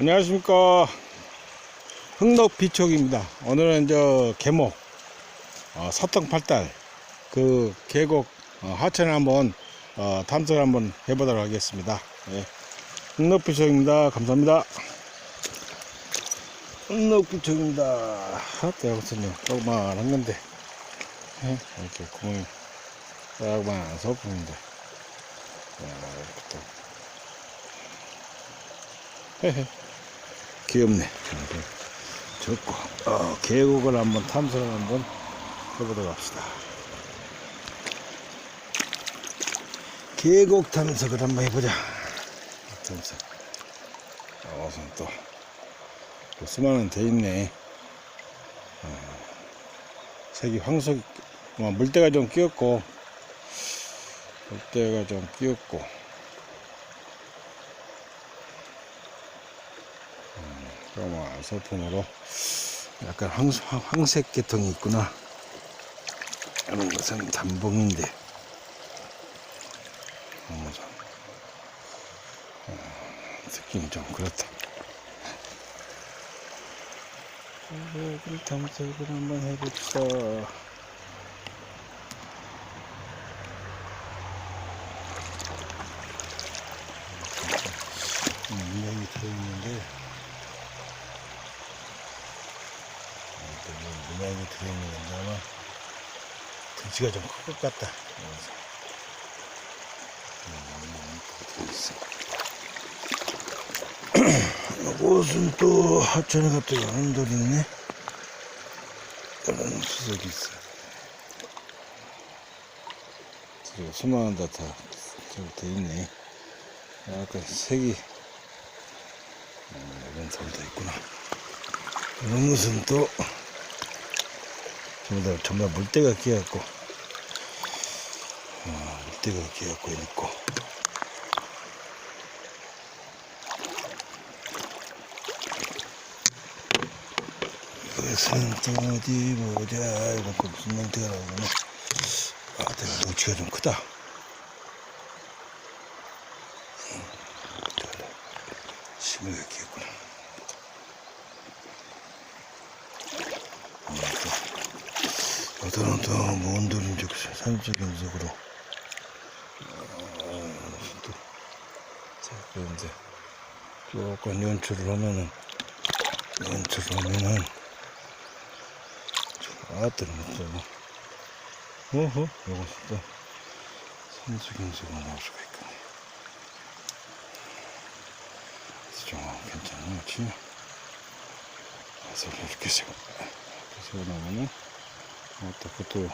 안녕하십니까. 흥덕비촉입니다. 오늘은 저 계목 어, 사탕팔달 그 계곡 어, 하천을 한번 어, 탐색을 한번 해보도록 하겠습니다. 예. 흥덕비촉입니다. 감사합니다. 흥덕비촉입니다. 하트 여기서요 조그만한 건데. 예, 이렇게 구멍이 조그만한 소품인데. 자, 이렇게 또. 헤헤. 귀엽네. 좋고, 어, 계곡을 한번 탐색을 한번 해보도록 합시다. 계곡 탐색을 한번 해보자. 탐색. 어, 우선 또, 또 수많은 데 있네. 어, 색이 황석, 뭐, 물때가 좀 끼었고, 물때가 좀 끼었고, 조그마한 소품으로 약간 황, 황- 황색 계통이 있구나. 이런 것은 단봉인데. 황무선. 어, 느낌이 좀 그렇다. 계곡을 탐색을 한번 해봅시다. 음, 인형이 들어있는데 또 문양이 들어있는 건데 아마 등치가 좀 클 것 같다. 그래서. 음. 이것은 또 하천에 또 이런 돌이 있네. 이런 수석이 있어. 저기 수많은 데다 저기 돼 있네. 약간 색이 음, 이런 돌도 있구나. 이런 것은 또 전부 다 정말 물때가 끼었고 어, 물때 가 끼었고 있고. 이것은 또 어디 보자. 이건 또 무슨 형태가 나오네 아 내가 덩치가 좀 크다. 심하게 끼었구나. 어떤 어떤 먼 돌인지 산적인 속으로 또 그런데 조금 연출을 하면은 연출을 하면은 아들은 또 어허 이것은 또 산적인 속으로 나올 수가 있겠네. 좀 괜찮아 치면 그래서 이렇게 세고 이렇게 세고 나면은 아따 그것도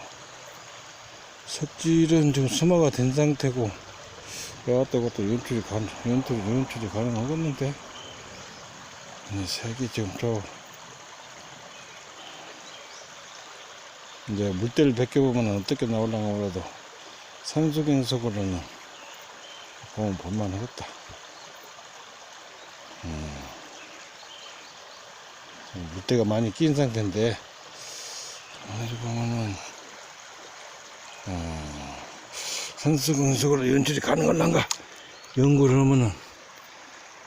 석질은 지금 수마가 된 상태고 아따 그것도 연출이 가 연출이 연출이 가능하겠는데? 이 색이 지금 저 이제 물때를 벗겨보면 어떻게 나올랑가 몰라도 산소경석으로는 보면 볼만하겠다. 음. 물때가 많이 낀 상태인데 어디 보면은 어, 산수공석으로 연출이 가능할란가? 연구를 하면은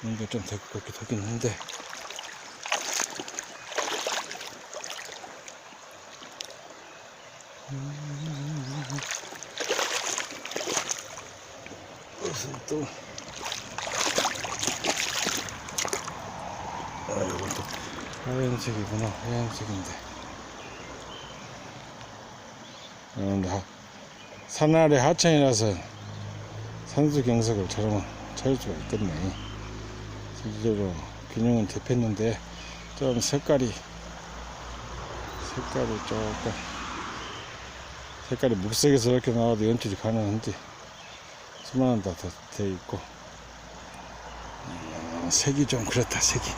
연구가 좀될 것 같기도 하긴 한데. 무슨 또. 아, 이건 또 하얀색이구나. 하얀색인데. 어, 나- 산 아래 하천이라서 산수 경석을 촬영 찾을 수가 있겠네. 실질적으로 균형은 잡혔는데 좀 색깔이 색깔이 조금 색깔이 묵색에서 이렇게 나와도 연출이 가능한지 수많은 다돼 있고. 음, 색이 좀 그렇다 색이.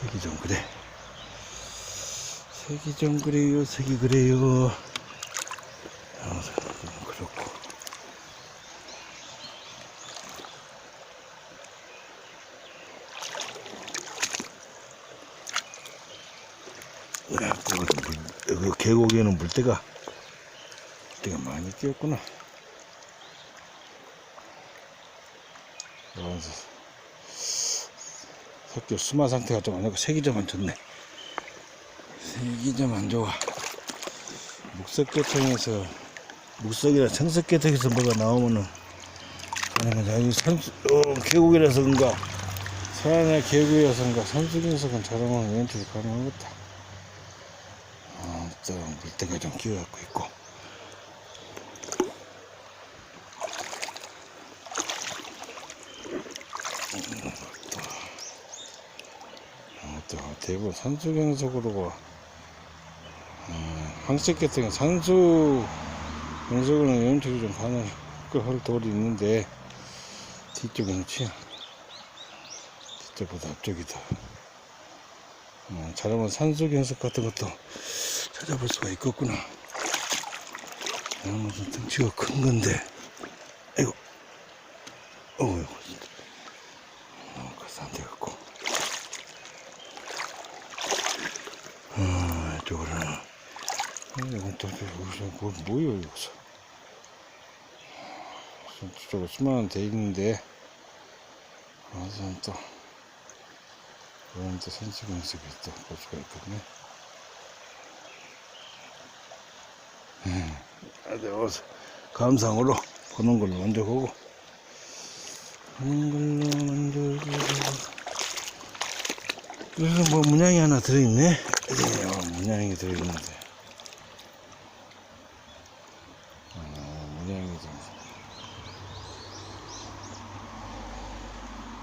색이 좀 그래. 색이 좀 그래요 색이 그래요 아, 그렇고 야, 그, 물- 그 계곡에는 물때가 물때가 많이 끼었구나. 섞여 수마 상태가 좀 안 좋고 색이 좀 안 좋네. 색이 좀 안 좋아. 묵석계통에서 묵석이나 청석계통에서 뭐가 나오면은 아니면 여기 산수 어, 계곡이라서 그런가 서안의 계곡이라서 그런가 산수경석은 저러면 왼쪽이 가능하겠다. 아, 또 물때가 좀 끼어갖고 있고. 아, 또 대부분 산수경석으로 어, 황색계통에 산수 경석으로는 왼쪽이 좀 가능할 돌이 있는데 뒤쪽은 치 뒤쪽보다 앞쪽이 더 어, 잘하면 산수 경석 같은 것도 찾아볼 수가 있겠구나. 이런 무슨 등치가 큰 건데. 아이고. 어우 너무 커서 안 돼갖고. 어, 이쪽으로는 어, 이건 또 여기서 뭐, 뭐예요 여기서? 저쪽에 수만원 돼 있는데. 와서 또. 이런 또 선수 연습이 또 볼 수가 있거든요 음, 어서 감상으로 보는 걸로 먼저 보고. 보는 걸로 먼저 보고. 그래서 뭐 문양이 하나 들어있네. 네, 어, 문양이 들어있는데. 아, 문양이 좀.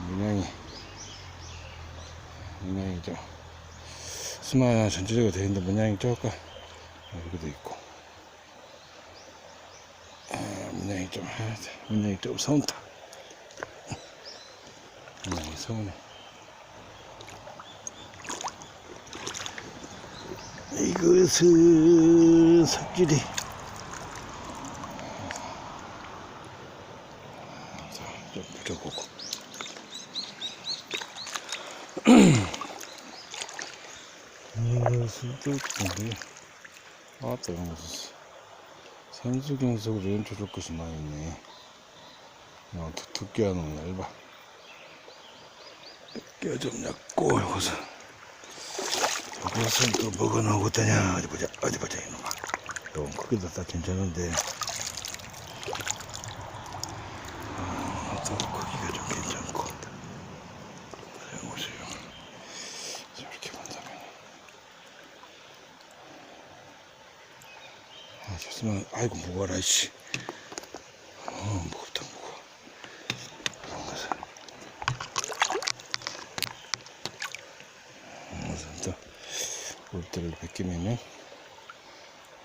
문양이. 문양이 좀. 수마 전체적으로 되어 있는데 문양이 조금 여기도 있고 문양이 좀 아, 문양이 좀 서운다 문양이 서운해 이것은 삽질이 자, 좀 부려보고 이것은 또 근데 아또 이런 것은 산수경석으로 연출할 것이 많이 있네 어, 두- 두께가 너무 얇아 두께가 좀 얇고 이것은. 이것은 또 뭐가 나오겠다냐 어디 보자. 어디 보자 이놈아. 이건 크기도 다 괜찮은데 아, 또 크기가 좀 괜찮고 그래 보세요 저렇게 본다면 아 좋으면 아이고 무거워라 이씨. 어 무겁다 무거워. 무슨 또 물때를 벗기면은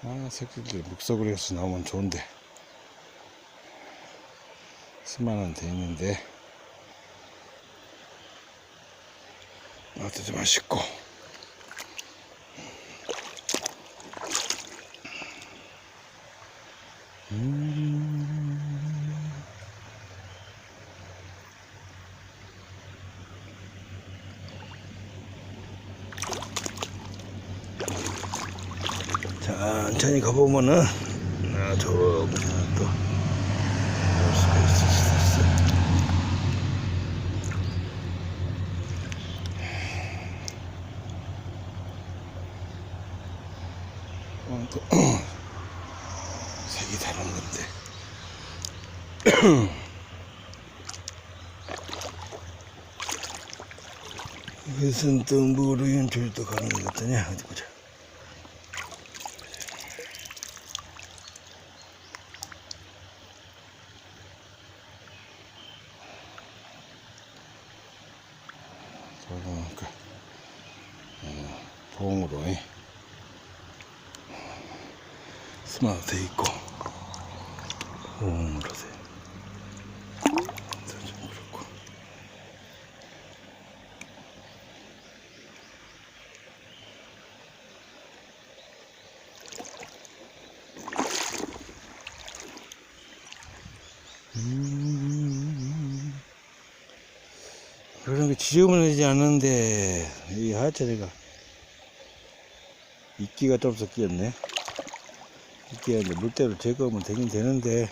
아 새끼들 묵석으로 해서 나오면 좋은데. 수만은 돼 있는데. 맛도 좀 맛있고 천천히 가보면은 아, 저기 또 볼 수가 있을 수 있어. 어, 또 색이 다른 건데. 이것은 또 뭐로 연출도 가는 것 같더냐 어디 보자. 저는 그 어, 봉으로 예. 스마트 돼 있고 봉으로 돼. 그래서 좀 그렇고. 음. 그런 게 지저분하지 않은데 이 하체가 이끼가 좀 섞였네. 이끼가 이제 물때로 제거하면 되긴 되는데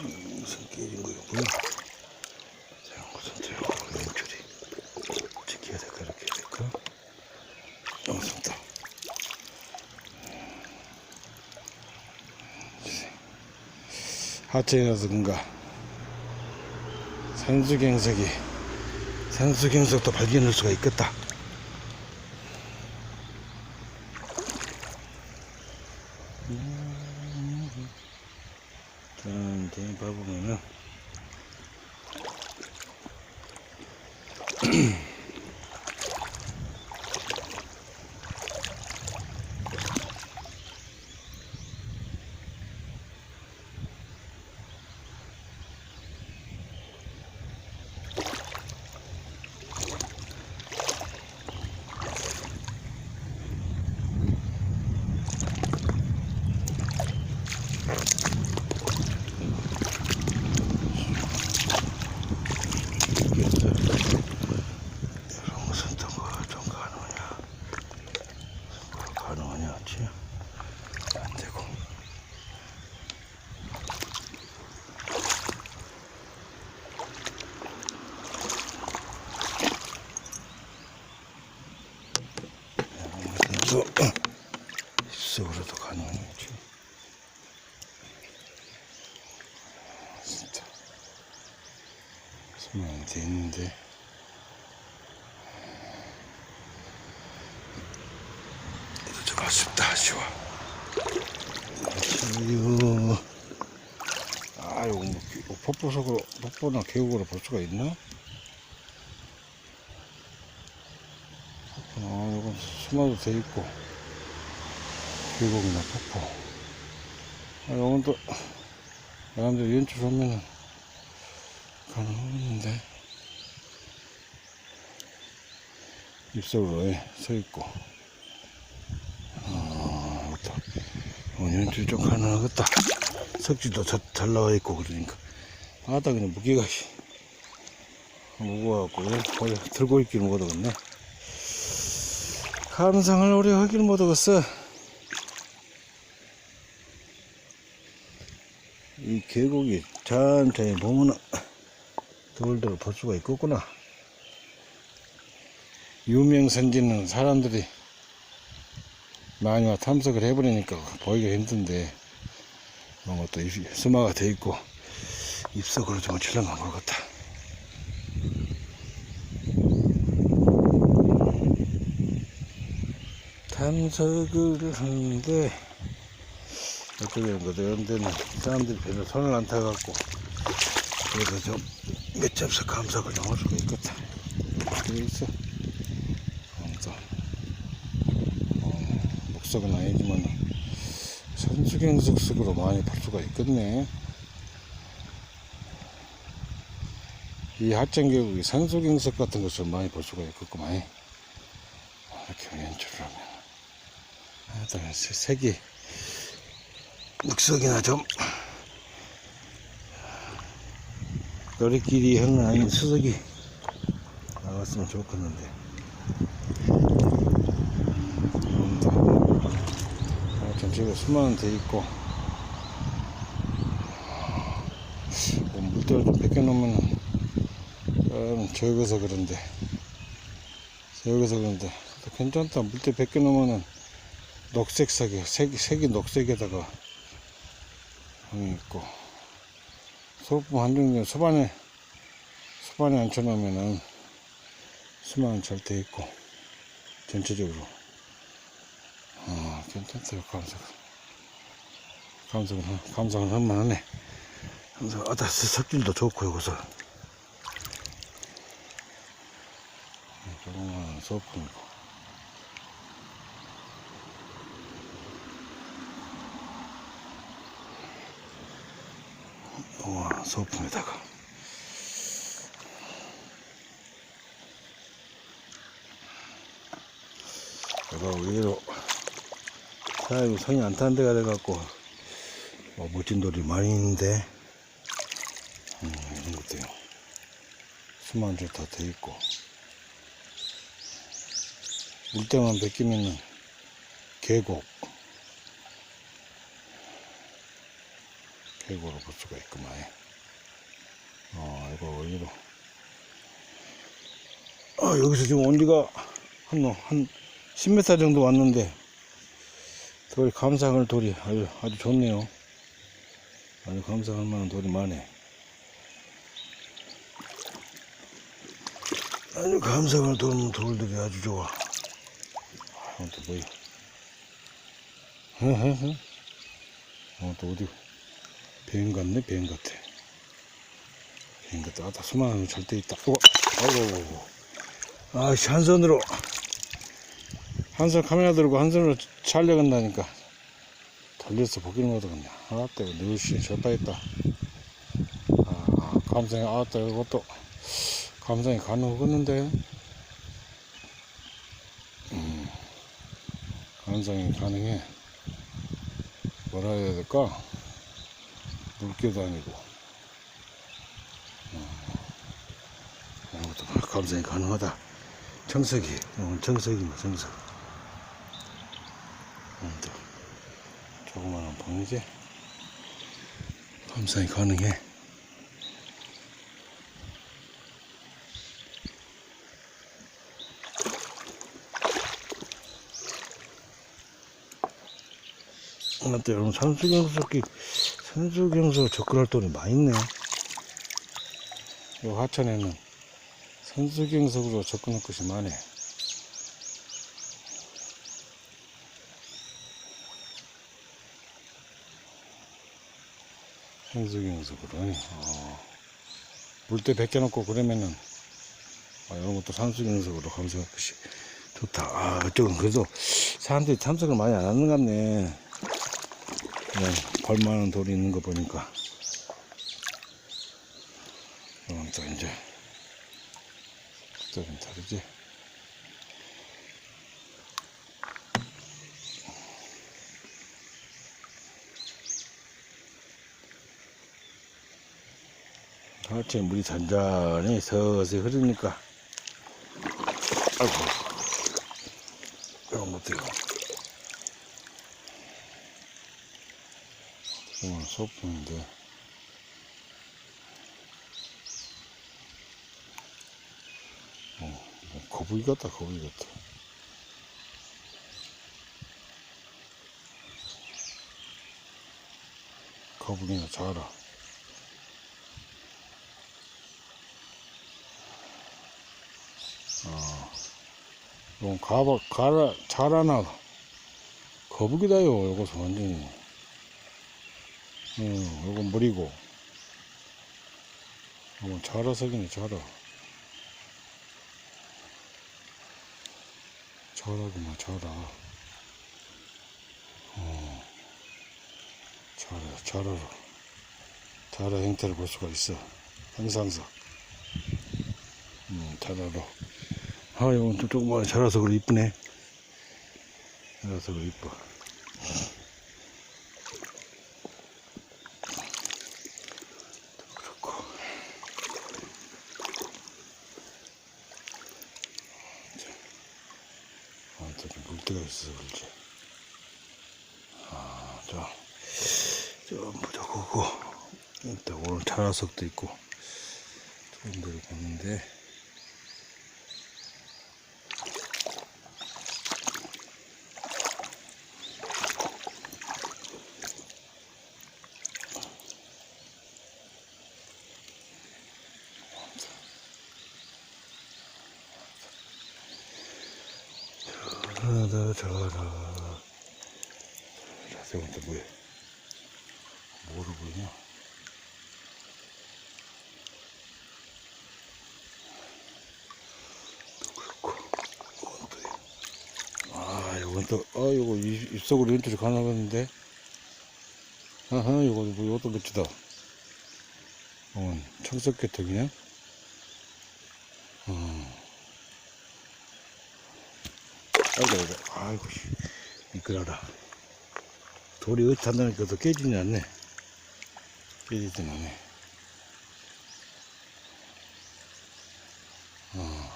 음, 깨진 거고요. 자, 우선 저 연줄이 지켜야 될까 이렇게 해야 될까? 우선 또 하천이라서 그런가 산수경석이 산수경석도 발견할 수가 있겠다. 천천히 봐보면은 이게 이런 것은 또뭐좀 가능하냐 뭐 가능하냐 없지 안 되고 또 입속으로도 가능하지 진짜 수명이 돼 있는데 이거 좀 아쉽다 아쉬워 아쉬워요 아 이거 뭐 폭포석으로 폭포나 계곡으로 볼 수가 있나? 아 이건 수마도 돼 있고. 계곡이나 폭포. 아 이건 또 사람들 연출하면은 가능했는데. 입속으로 예, 서 있고. 아, 또 연출 좀 가능하겠다. 석지도 자- 잘 나와 있고 그러니까 바닥에는 무게가 씨, 무거워갖고 예, 오래 들고 있기는 못하겠네. 감상을 오래 하기는 못하겠어. 이 계곡이 천천히 보면은 돌들을 볼 수가 있겠구나. 유명 선지는 사람들이 많이 와 탐색을 해버리니까 보기가 힘든데 뭔가 또 입- 수마가 돼 있고 입속으로 좀 출렁한 것 같아. 탐색을 하는데 된 거죠? 이런 데는 사람들이 별로 손을 안 타갖고 그래서 좀몇 점씩 감석을 좀할 수가 있겠다. 그래 있어. 감사. 어, 목석은 아니지만 선수경석 석으로 많이 볼 수가 있겠네. 이 하천계곡이 산소경석 같은 것을 많이 볼 수가 있겠구만. 이렇게 연출을 하면. 하여튼 세- 색이 묵석이나 좀 너리끼리 형은 아닌 수석이 나왔으면 좋겠는데 아, 전체가 수만은 돼 있고 뭐 물때를 좀 뺏겨놓으면 좀 적어서 그런데. 적어서 그런데. 또 괜찮다. 물때 뺏겨놓으면은 녹색 색이 색이, 색이 녹색에다가 형이 있고. 소품 한정된 소반에 소반에 앉혀놓으면은 수만 잘돼 있고. 전체적으로. 아 괜찮다. 감성. 감성을 하- 감성을 할만하네. 감성 아다 석질도 좋고 여기서 조그마한 소품이고 우와 소품에다가. 내가 의외로 사람이 성이 안 타는 데가 돼갖고 뭐 멋진 돌이 많이 있는데 음, 이런 것도요 수만줄 다 돼 있고 물때만 베끼면은 계곡 계곡으로 볼 수가 있구만 어, 이거 여기로. 아, 여기서 지금 온지가 한, 뭐, 한 10m 정도 왔는데, 돌이 감상할 돌이 아주, 아주 좋네요. 아주 감상할 만한 돌이 많네. 아주 감상할 돌, 돌들이 아주 좋아. 아, 또 뭐야. 허허허. 어, 또 어디, 뱀 같네, 뱀 같아. 뱀 같다. 아, 다 수많은 절대 있다. 어, 아이고, 아씨, 한 손으로, 한 손 카메라 들고 한 손으로 촬영한다니까. 달려서 보기는 못하겠네. 아, 또, 늘씨, 좋다 했다. 아, 감상이, 아, 또, 이것도, 감상이 가능하겠는데. 감상이 가능해. 뭐라 해야 될까? 물개도 아니고. 어, 이것도 막 감상이 가능하다. 정석이, 오늘 정석이네, 정석. 조그마한 봉이지? 감상이 가능해. 맞다, 여러분. 산수경석이, 산수경석 접근할 돈이 많이 있네. 요 하천에는 산수경석으로 접근할 것이 많네. 산수경석으로. 어, 물때 벗겨놓고 그러면은, 아, 이런 것도 산수경석으로 감상할 것이 좋다. 아, 이쪽은 그래도 사람들이 참석을 많이 안 하는 것 같네. 그냥 볼만한 돌이 있는 거 보니까. 이건 또 이제 그때는 다르지? 하체 물이 잔잔히 서서히 흐르니까. 아이고. 이거 못해 요 오늘 소풍인데. 어, 뭐 거북이 같다 거북이 같다 거북이나 자라. 어, 이건 가봐 가라 자라나. 거북이다요 요것은 완전히 음, 요건 물이고. 요건 자라석이네, 자라. 자라구만, 자라. 어, 자라, 자라로. 자라 형태를 볼 수가 있어. 항상서. 음, 자라로. 아, 요건 좀 조그만 자라석으로 이쁘네. 자라석으로 이뻐. 그렇고 아, 저기 물때가 있어서 그렇지 아, 저 전부 다 그거 일단 오늘 자라석도 있고 좋은 데로 갔는데 자라 자라 자 저건 또 뭐야 뭐로 보이냐 또 그렇고 이건 또 아, 이건 또, 아, 입속으로 연출이 가능하겠는데? 아하, 이거, 뭐, 이것도 멋지다. 어, 청석개턱이네? 어. 아이고, 아이고, 아이고, 씨. 미끄러라. 돌이 탄다니까 더 깨지지 않네. 깨지지 않네. 어.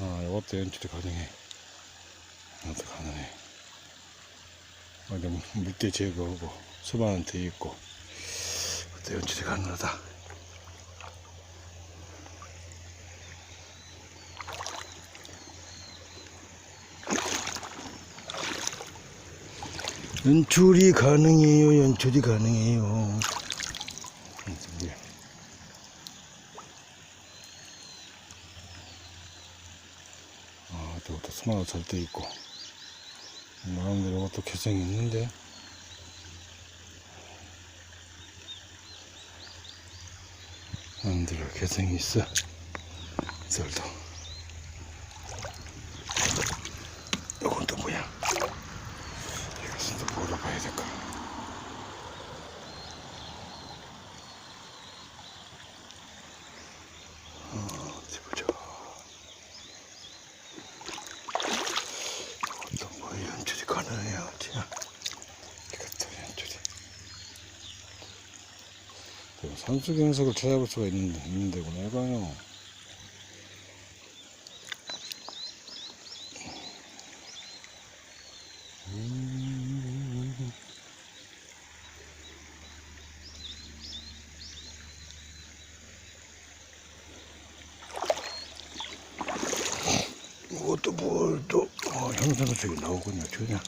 아, 이것도 연출이 가능해. 가능해. 어디 물때 제거하고 수반한테 있고 이것도 연출이 가능하다. 연출이 가능해요. 연출이 가능해요. 연출이. 아, 저것도 스마트 잘돼 있고. 나름대로 이것도 개성이 있는데. 나름대로 개성이 있어. 절도. 이건 또 뭐야? 이것은 또 물어봐야 될까? 어, 어디 보자. 어떤 뭐 연출이 가능해요, 어찌야? 이것도 연출이. 또 산수 경석을 찾아볼 수가 있는, 있는 데구나, 이거요. 이것도 뭘또 어, 형상가 쪽이 나오군요. 전혀.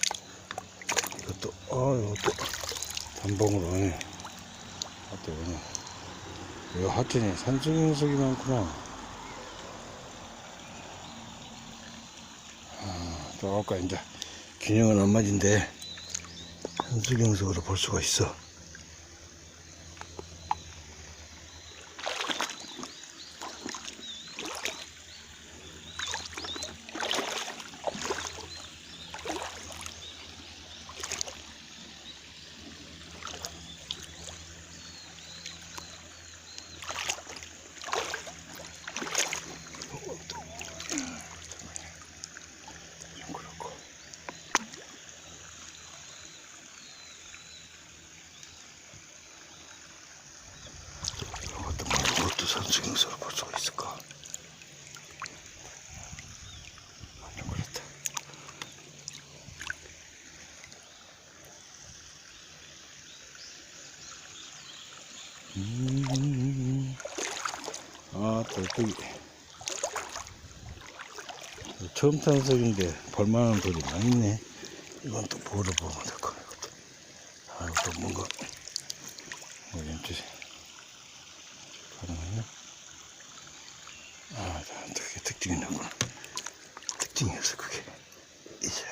이것도 아 이것도 단봉으로 해 하여튼 오늘 이 하천에 산속 녀석이 많구나. 아, 또 아까 이제 균형은 안 맞은데 산속 녀석으로 볼 수가 있어 좀 그렇고 이것도 뭐 이것도 산수경서로 볼 수가 있을까? 그렇다. 음, 아, 또 여기 처음 탄석인데 볼만한 돌이 많이 있네. 이건 또 뭐를 보면 될까? 이것도. 아, 이것도 뭔가 뭐 연출이 가능하냐? 아, 다 그게 특징이 나구나. 특징이었어 그게. 이제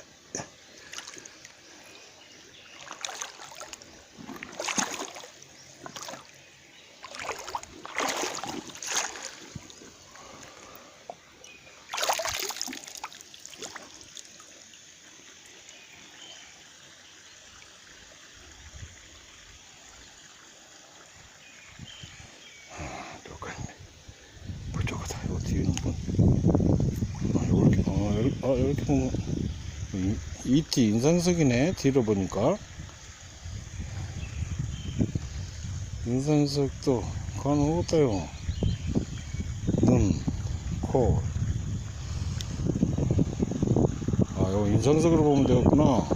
똑같네. 부족하다. 이거 뒤에는 뭐. 아, 요렇게, 어, 요렇게, 아, 요렇게 보면. 이, 이티 인상석이네. 뒤로 보니까. 인상석도 가능하다요. 눈, 코. 아, 이거 인상석으로 보면 되겠구나.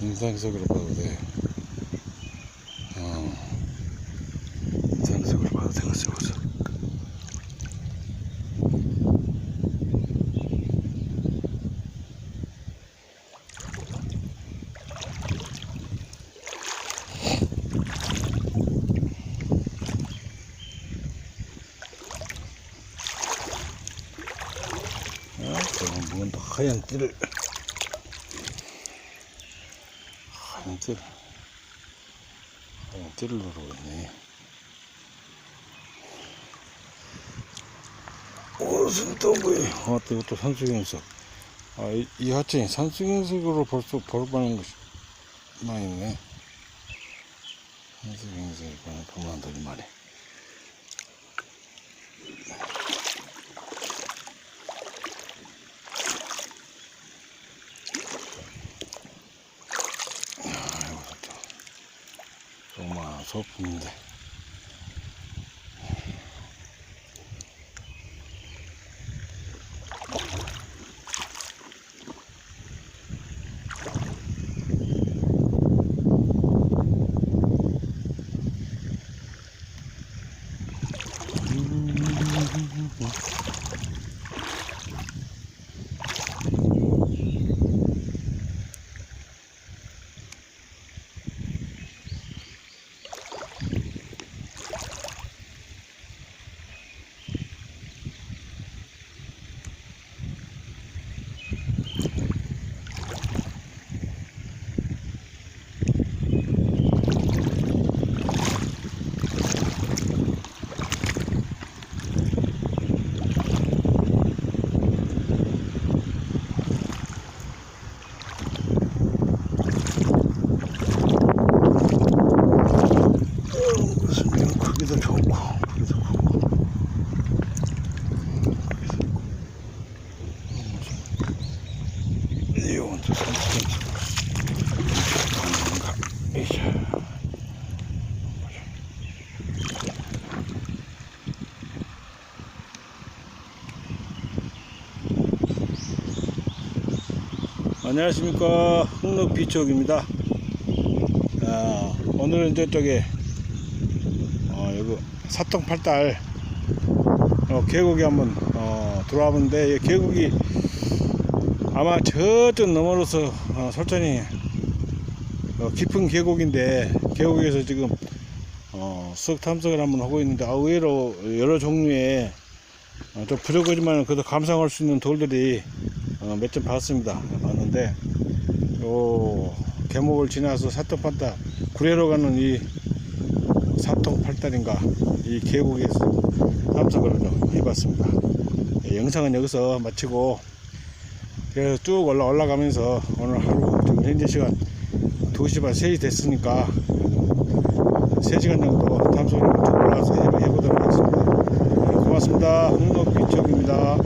인상석으로 봐도 돼. 어. 인상석으로 봐도 되겠어, 여기서. 아, 저건 뭔가 하얀 띠를. 하얀 띠를. 하얀 띠를 누르고 있네. 옷은 또 뭐야? 아, 또 이것도 산수경석. 아, 이, 이 하천이 산수경석으로 벌써 볼 만한 것이 많이 있네. 산수경석이 많이. 정 말 소품인데. 이건 또 산책 가능한가? 이샤. 안녕하십니까 흥록 비쪽입니다. 아, 오늘은 저쪽에 어, 여기 사통 팔달 어, 계곡에 한번 어, 들어와 보는데 이 계곡이 아마 저쪽 너머로서 어, 설전이 어, 깊은 계곡인데 계곡에서 지금 어, 수석 탐색을 한번 하고 있는데 아, 의외로 여러 종류의 어, 좀 부족하지만 그래도 감상할 수 있는 돌들이 어, 몇점 봤습니다. 봤는데 요 계목을 지나서 사통팔달 구례로 가는 이 사통 팔달인가 이 계곡에서 탐색을 좀 해봤습니다. 예, 영상은 여기서 마치고 그래서 쭉 올라 올라가면서 오늘 하루 지금 현재 시간 2시 반 3시 됐으니까 3시간 정도 탐색을 쭉 올라가서 해- 해보도록 하겠습니다. 네, 고맙습니다. 흥덕 비쪽입니다.